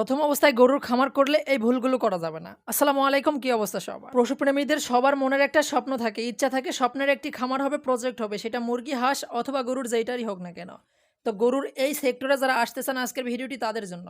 প্রথম অবস্থায় গরুর খামার করলে এই ভুলগুলো করা যাবে না। আসসালামু আলাইকুম, কি অবস্থা সবার? পশুপ্রেমীদের সবার মনের একটা স্বপ্ন থাকে, ইচ্ছা থাকে স্বপ্নের একটি খামার হবে প্রজেক্ট হবে, সেটা মুরগি, হাঁস অথবা গরুর যেইটারই হোক না কেন। তো গরুর এই সেক্টরে যারা আসতে চান আজকের ভিডিওটি তাদের জন্য।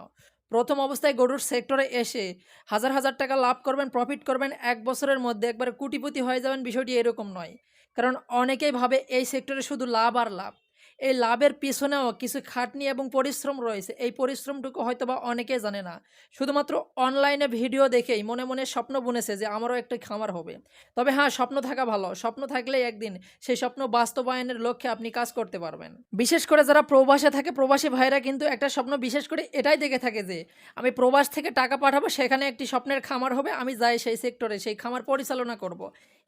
প্রথম অবস্থায় গরুর সেক্টরে এসে হাজার হাজার টাকা লাভ করবেন প্রফিট করবেন, এক বছরের মধ্যে একবার কোটিপতি হয়ে যাবেন, বিষয়টি এরকম নয়। কারণ অনেকেই ভাবে এই সেক্টরে শুধু লাভ আর লাভ। এই লাভের পিছনেও কিছু খাটনি এবং পরিশ্রম রয়েছে। এই পরিশ্রমটুকু হয়তো বা অনেকে জানে না। শুধুমাত্র অনলাইনে ভিডিও দেখেই মনে মনে স্বপ্ন বুনেছে যে আমারও একটা খামার হবে। তবে হ্যাঁ স্বপ্ন থাকা ভালো। স্বপ্ন থাকলেই একদিন সেই স্বপ্ন বাস্তবায়নের লক্ষ্যে আপনি কাজ করতে পারবেন। বিশেষ করে যারা প্রবাসে থাকে, প্রবাসী ভাইরা কিন্তু একটা স্বপ্ন বিশেষ করে এটাই দেখে থাকে যে, আমি প্রবাস থেকে টাকা পাঠাবো, সেখানে একটি স্বপ্নের খামার হবে, আমি যাই সেই সেক্টরে সেই খামার পরিচালনা করব।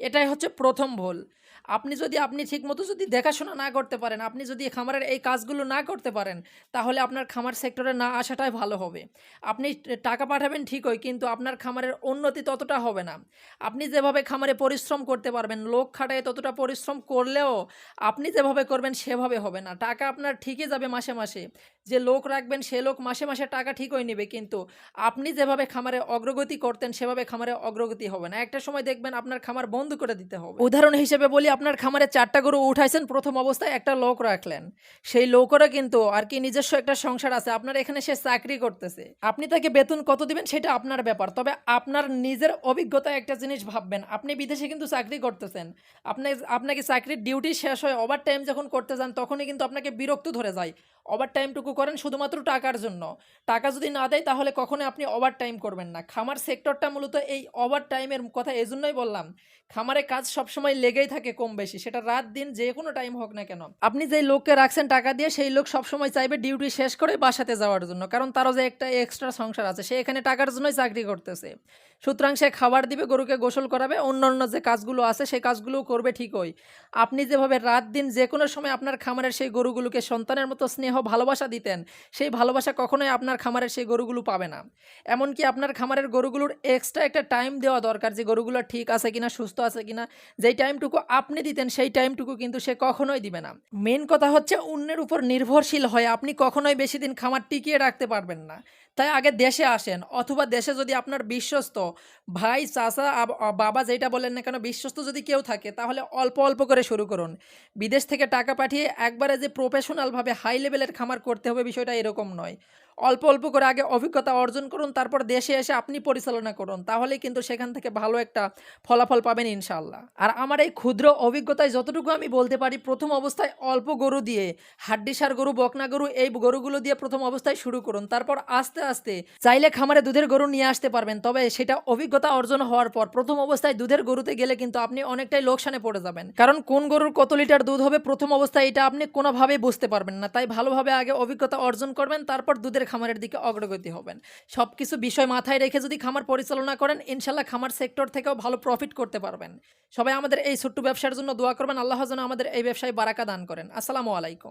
এটাই হচ্ছে প্রথম ভুল। আপনি যদি, আপনি ঠিকমতো যদি দেখাশোনা না করতে পারেন, আপনি যদি খামারের এই কাজগুলো না করতে পারেন, তাহলে আপনার খামার সেক্টরে না আসাটাই ভালো হবে। আপনি টাকা পাঠাবেন ঠিকই, কিন্তু আপনার খামারের উন্নতি ততটা হবে না। আপনি যেভাবে খামারে পরিশ্রম করতে পারবেন, লোক খাটায় ততটা পরিশ্রম করলেও আপনি যেভাবে করবেন, সেভাবে হবে না। টাকা আপনার ঠিকই যাবে মাসে মাসে। যে লোক রাখবেন, সে লোক মাসে মাসে টাকা ঠিকই নেবে, কিন্তু আপনি যেভাবে খামারে অগ্রগতি করতেন, সেভাবে খামারে অগ্রগতি হবে না। একটা সময় দেখবেন আপনার খামার বন্ধ করে দিতে হবে। উদাহরণ হিসেবে বলি, আপনার খামারে চারটা গরু উঠাইছেন, প্রথম অবস্থায় একটা লোক রাখলেন। সেই লোকেরও কিন্তু আর কি নিজস্ব একটা সংসার আছে, আপনার এখানে সে চাকরি করতেছে। আপনি তাকে বেতন কত দিবেন, সেটা আপনার ব্যাপার। তবে আপনার নিজের অভিজ্ঞতা একটা জিনিস ভাববেন, আপনি বিদেশে কিন্তু চাকরি করতেছেন। আপনি আপনাকে চাকরির ডিউটি শেষ হয় ওভার টাইম যখন করতে যান, তখনই কিন্তু আপনাকে বিরক্ত ধরে যায়। ওভার টাইমটুকু করেন শুধুমাত্র টাকার জন্য। টাকা যদি না দেয়, তাহলে কখনোই আপনি ওভার টাইম করবেন না। খামার সেক্টরটা মূলত এই ওভার টাইমের কথা এই জন্যই বললাম। খামারে কাজ সবসময় লেগেই থাকে কম বেশি। সেটা রাত দিন যে কোনো টাইম হোক না কেন। আপনি যেই লোককে রাখছেন টাকা দিয়ে, সেই লোক সবসময় চাইবে ডিউটি শেষ করে বাসাতে যাওয়ার জন্য। কারণ তারও যে একটা এক্সট্রা সংসার আছে, সে এখানে টাকার জন্যই চাকরি করতেছে। সুতরাং সে খাবার দিবে, গরুকে গোসল করাবে অন্য অন্য যে কাজগুলো আছে, সেই কাজগুলোও করবে ঠিকই। আপনি যেভাবে রাত দিন যে কোনো সময় আপনার খামারের সেই গরুগুলোকে সন্তানের মতো স্নেহ ভালোবাসা দিতেন, সেই ভালোবাসা কখনোই আপনার খামারের সেই গরুগুলো পাবে না। এমনকি আপনার খামারের গরুগুলোর এক্সট্রা একটা টাইম দেওয়া দরকার যে গরুগুলো ঠিক আছে কিনা, সুস্থ আছে কিনা। যেই টাইমটুকু আপনি দিতেন, সেই টাইমটুকু কিন্তু সে কখনোই দিবে না। মেন কথা হচ্ছে অন্যের উপর নির্ভরশীল হয়ে আপনি কখনোই বেশি দিন খামার টিকিয়ে রাখতে পারবেন না। তাই আগে দেশে আসেন, অথবা দেশে যদি আপনার বিশ্বস্ত ভাই, চাচা বাবা যেটা বলেন না কেন, বিশ্বস্ত যদি কেউ থাকে, তাহলে অল্প অল্প করে শুরু করুন। বিদেশ থেকে টাকা পাঠিয়ে একবারে যে প্রফেশনালভাবে হাই লেভেলের খামার করতে হবে বিষয়টা এরকম নয়। অল্প অল্প করে আগে অভিজ্ঞতা অর্জন করুন, তারপর দেশে এসে আপনি পরিচালনা করুন। তাহলে কিন্তু সেখান থেকে ভালো একটা ফলাফল পাবেন ইনশাল্লাহ আর আমার এই ক্ষুদ্র অভিজ্ঞতায় যতটুকু আমি বলতে পারি, প্রথম অবস্থায় অল্প গরু দিয়ে, হাড্ডিসার গরু, বকনা গরু, এই গরুগুলো দিয়ে প্রথম অবস্থায় শুরু করুন। তারপর আস্তে আস্তে চাইলে খামারে দুধের গরু নিয়ে আসতে পারবেন, তবে সেটা অভিজ্ঞতা অর্জন হওয়ার পর প্রথম অবস্থায় দুধের গরুতে গেলে কিন্তু আপনি অনেকটাই লোকসানে পড়ে যাবেন। কারণ কোন গরুর কত লিটার দুধ হবে, প্রথম অবস্থায় এটা আপনি কোনোভাবেই বুঝতে পারবেন না। তাই ভালোভাবে আগে অভিজ্ঞতা অর্জন করবেন, তারপর দুধের খামারের দিকে অগ্রগতি হবেন। সব কিছু বিষয় মাথায় রেখে যদি খামার পরিচালনা করেন, ইনশাল্লাহ খামার সেক্টর থেকেও ভালো প্রফিট করতে পারবেন। সবাই আমাদের এই ছোট্ট ব্যবসার জন্য দোয়া করবেন। আল্লাহ যেন আমাদের এই ব্যবসায় বারাকা দান করেন। আসসালামু আলাইকুম।